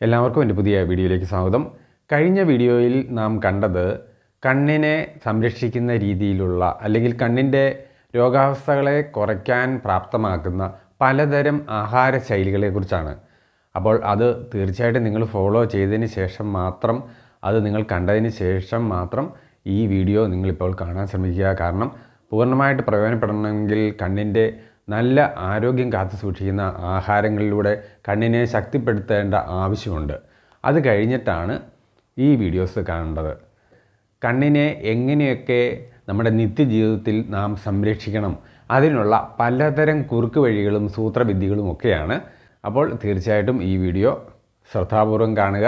എല്ലാവർക്കും എന്റെ പുതിയ വീഡിയോയിലേക്ക് സ്വാഗതം. കഴിഞ്ഞ വീഡിയോയിൽ നാം കണ്ടത് കണ്ണിനെ സംരക്ഷിക്കുന്ന രീതിയിലുള്ള അല്ലെങ്കിൽ കണ്ണിന്റെ രോഗാവസ്ഥകളെ കുറയ്ക്കാൻ പ്രാപ്തമാക്കുന്ന പലതരം ആഹാര ശൈലികളെക്കുറിച്ചാണ് അപ്പോൾ അത് തീർച്ചയായിട്ടും നിങ്ങൾ ഫോളോ ചെയ്തതിന് ശേഷം മാത്രം അത് നിങ്ങൾ കണ്ടതിന് ശേഷം മാത്രം ഈ വീഡിയോ നിങ്ങളിപ്പോൾ കാണാൻ ശ്രമിക്കുക. കാരണം പൂർണമായിട്ട് പ്രയോജനപ്പെടണമെങ്കിൽ കണ്ണിന്റെ നല്ല ആരോഗ്യം കാത്തു സൂക്ഷിക്കുന്ന ആഹാരങ്ങളിലൂടെ കണ്ണിനെ ശക്തിപ്പെടുത്തേണ്ട ആവശ്യമുണ്ട്. അത് കഴിഞ്ഞിട്ടാണ് ഈ വീഡിയോസ് കാണേണ്ടത്. കണ്ണിനെ എങ്ങനെയൊക്കെ നമ്മുടെ നിത്യജീവിതത്തിൽ നാം സംരക്ഷിക്കണം അതിനുള്ള പലതരം കുറുക്ക് വഴികളും സൂത്രവിദ്യകളും ഒക്കെയാണ്. അപ്പോൾ തീർച്ചയായിട്ടും ഈ വീഡിയോ ശ്രദ്ധാപൂർവം കാണുക.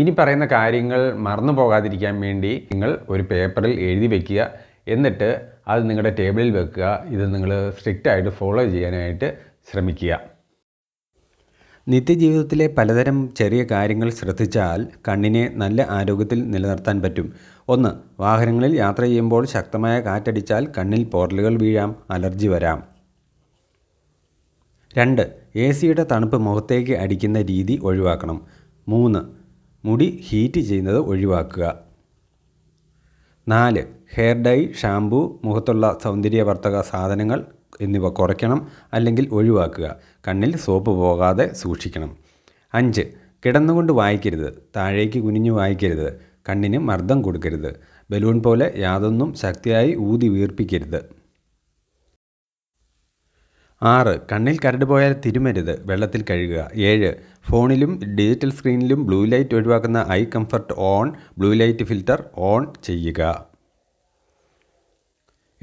ഇനി പറയുന്ന കാര്യങ്ങൾ മറന്നു പോകാതിരിക്കാൻ വേണ്ടി നിങ്ങൾ ഒരു പേപ്പറിൽ എഴുതി വയ്ക്കുക എന്നിട്ട് അത് നിങ്ങളുടെ ടേബിളിൽ വെക്കുക. ഇത് നിങ്ങൾ സ്ട്രിക്റ്റായിട്ട് ഫോളോ ചെയ്യാനായിട്ട് ശ്രമിക്കുക. നിത്യജീവിതത്തിലെ പലതരം ചെറിയ കാര്യങ്ങൾ ശ്രദ്ധിച്ചാൽ കണ്ണിനെ നല്ല ആരോഗ്യത്തിൽ നിലനിർത്താൻ പറ്റും. ഒന്ന് വാഹനങ്ങളിൽ യാത്ര ചെയ്യുമ്പോൾ ശക്തമായ കാറ്റടിച്ചാൽ കണ്ണിൽ പോർലുകൾ വീഴാം അലർജി വരാം. രണ്ട് എ സിയുടെ തണുപ്പ് മുഖത്തേക്ക് അടിക്കുന്ന രീതി ഒഴിവാക്കണം. മൂന്ന് മുടി ഹീറ്റ് ചെയ്യുന്നത് ഒഴിവാക്കുക. നാല് ഹെയർ ഡൈ ഷാംപൂ മുഖത്തുള്ള സൗന്ദര്യവർത്തക സാധനങ്ങൾ എന്നിവ കുറയ്ക്കണം അല്ലെങ്കിൽ ഒഴിവാക്കുക. കണ്ണിൽ സോപ്പ് പോകാതെ സൂക്ഷിക്കണം. അഞ്ച് കിടന്നുകൊണ്ട് വായിക്കരുത്. താഴേക്ക് കുനിഞ്ഞു വായിക്കരുത്. കണ്ണിന് മർദ്ദം കൊടുക്കരുത്. ബലൂൺ പോലെ യാതൊന്നും ശക്തിയായി ഊതി വീർപ്പിക്കരുത്. ആറ് കണ്ണിൽ കരട് പോയാൽ തിരുമരുത്. വെള്ളത്തിൽ കഴുകുക. ഏഴ് ഫോണിലും ഡിജിറ്റൽ സ്ക്രീനിലും ബ്ലൂ ലൈറ്റ് ഒഴിവാക്കുന്ന eye comfort on blue light filter on ചെയ്യുക.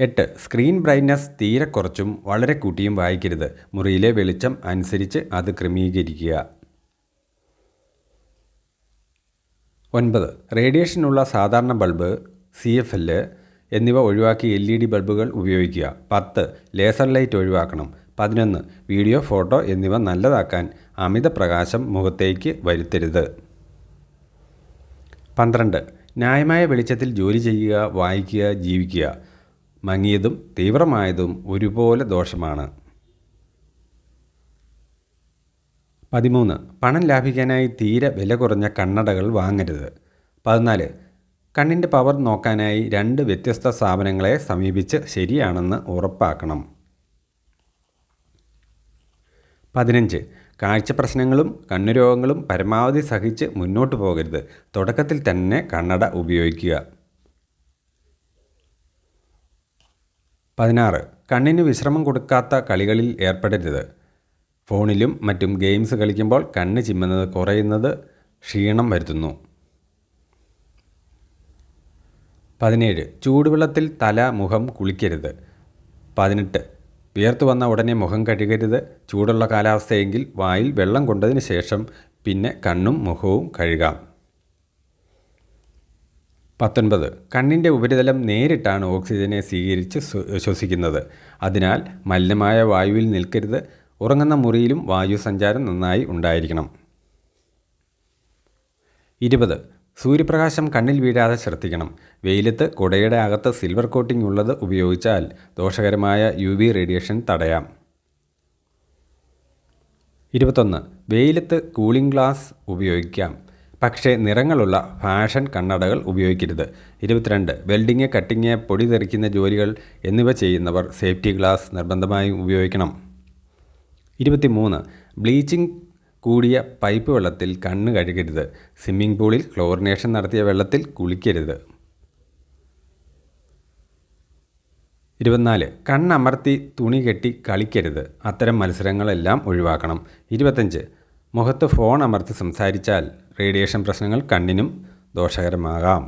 എട്ട് സ്ക്രീൻ ബ്രൈറ്റ്നസ് തീരെ കുറച്ചും വളരെ കൂട്ടിയും വായിക്കരുത്. മുറിയിലെ വെളിച്ചം അനുസരിച്ച് അത് ക്രമീകരിക്കുക. ഒൻപത് റേഡിയേഷനുള്ള സാധാരണ ബൾബ് സി എഫ് എൽ എന്നിവ ഒഴിവാക്കി എൽ ഇ ഡി ബൾബുകൾ ഉപയോഗിക്കുക. പത്ത് ലേസർ ലൈറ്റ് ഒഴിവാക്കണം. പതിനൊന്ന് വീഡിയോ ഫോട്ടോ എന്നിവ നല്ലതാക്കാൻ അമിത പ്രകാശം മുഖത്തേക്ക് വരുത്തരുത്. പന്ത്രണ്ട് ന്യായമായ വെളിച്ചത്തിൽ ജോലി ചെയ്യുക വായിക്കുക ജീവിക്കുക. മങ്ങിയതും തീവ്രമായതും ഒരുപോലെ ദോഷമാണ്. പതിമൂന്ന് പണം ലാഭിക്കാനായി തീരെ വില കുറഞ്ഞ കണ്ണടകൾ വാങ്ങരുത്. പതിനാല് കണ്ണിന്റെ പവർ നോക്കാനായി രണ്ട് വ്യത്യസ്ത സ്ഥാപനങ്ങളെ സമീപിച്ച് ശരിയാണെന്ന് ഉറപ്പാക്കണം. പതിനഞ്ച്. കാഴ്ച പ്രശ്നങ്ങളും കണ്ണുരോഗങ്ങളും പരമാവധി സഹിച്ച് മുന്നോട്ട് പോകരുത്. തുടക്കത്തിൽ തന്നെ കണ്ണട ഉപയോഗിക്കുക. പതിനാറ്. കണ്ണിന് വിശ്രമം കൊടുക്കാത്ത കളികളിൽ ഏർപ്പെടരുത്. ഫോണിലും മറ്റും ഗെയിംസ് കളിക്കുമ്പോൾ കണ്ണ് ചിമ്മുന്നത് കുറയുന്നത് ക്ഷീണം വരുത്തുന്നു. പതിനേഴ്. ചൂടുവെള്ളത്തിൽ തല മുഖം കുളിക്കരുത്. പതിനെട്ട്. വിയർത്തു വന്ന ഉടനെ മുഖം കഴുകരുത്. ചൂടുള്ള കാലാവസ്ഥയെങ്കിൽ വായിൽ വെള്ളം കൊണ്ടതിന് ശേഷം പിന്നെ കണ്ണും മുഖവും കഴുകാം. പത്തൊൻപത്. കണ്ണിന്റെ ഉപരിതലം നേരിട്ടാണ് ഓക്സിജനെ സ്വീകരിച്ച് ശ്വസിക്കുന്നത്. അതിനാൽ മലിനമായ വായുവിൽ നിൽക്കരുത്. ഉറങ്ങുന്ന മുറിയിലും വായു സഞ്ചാരം നന്നായി ഉണ്ടായിരിക്കണം. ഇരുപത്. സൂര്യപ്രകാശം കണ്ണിൽ വീഴാതെ ശ്രദ്ധിക്കണം. വെയിലത്ത് കുടയുടെ അകത്ത് സിൽവർ കോട്ടിംഗ് ഉള്ളത് ഉപയോഗിച്ചാൽ ദോഷകരമായ യു വി റേഡിയേഷൻ തടയാം. ഇരുപത്തൊന്ന് വെയിലത്ത് കൂളിംഗ് ഗ്ലാസ് ഉപയോഗിക്കാം. പക്ഷേ നിറങ്ങളുള്ള ഫാഷൻ കണ്ണടകൾ ഉപയോഗിക്കരുത്. ഇരുപത്തിരണ്ട് വെൽഡിങ് കട്ടിങ് പൊടി തെറിക്കുന്ന ജോലികൾ എന്നിവ ചെയ്യുന്നവർ സേഫ്റ്റി ഗ്ലാസ് നിർബന്ധമായും ഉപയോഗിക്കണം. ഇരുപത്തിമൂന്ന് ബ്ലീച്ചിങ് കൂടിയ പൈപ്പ് വെള്ളത്തിൽ കണ്ണ് കഴുകരുത്. സ്വിമ്മിംഗ് പൂളിൽ ക്ലോറിനേഷൻ നടത്തിയ വെള്ളത്തിൽ കുളിക്കരുത്. ഇരുപത്തിനാല്. കണ്ണമർത്തി തുണി കെട്ടി കളിക്കരുത്. അത്തരം മത്സരങ്ങളെല്ലാം ഒഴിവാക്കണം. ഇരുപത്തഞ്ച് മുഖത്ത് ഫോൺ അമർത്തി സംസാരിച്ചാൽ റേഡിയേഷൻ പ്രശ്നങ്ങൾ കണ്ണിനും ദോഷകരമാകാം.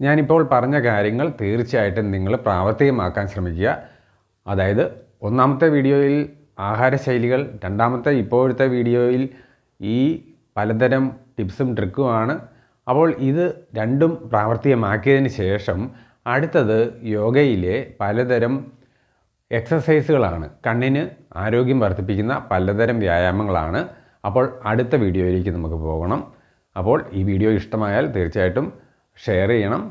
ഞാനിപ്പോൾ പറഞ്ഞ കാര്യങ്ങൾ തീർച്ചയായിട്ടും നിങ്ങൾ പ്രാവർത്തികമാക്കാൻ ശ്രമിക്കുക. അതായത് ഒന്നാമത്തെ വീഡിയോയിൽ ആഹാരശൈലികൾ. രണ്ടാമത്തെ ഇപ്പോഴത്തെ വീഡിയോയിൽ ഈ പലതരം ടിപ്സും ട്രിക്കുമാണ്. അപ്പോൾ ഇത് രണ്ടും പ്രാവർത്തികമാക്കിയതിന് ശേഷം അടുത്തത് യോഗയിലെ പലതരം എക്സസൈസുകളാണ്. കണ്ണിന് ആരോഗ്യം വർദ്ധിപ്പിക്കുന്ന പലതരം വ്യായാമങ്ങളാണ്. അപ്പോൾ അടുത്ത വീഡിയോയിലേക്ക് നമുക്ക് പോകണം. അപ്പോൾ ഈ വീഡിയോ ഇഷ്ടമായാൽ തീർച്ചയായിട്ടും ഷെയർ ചെയ്യണം.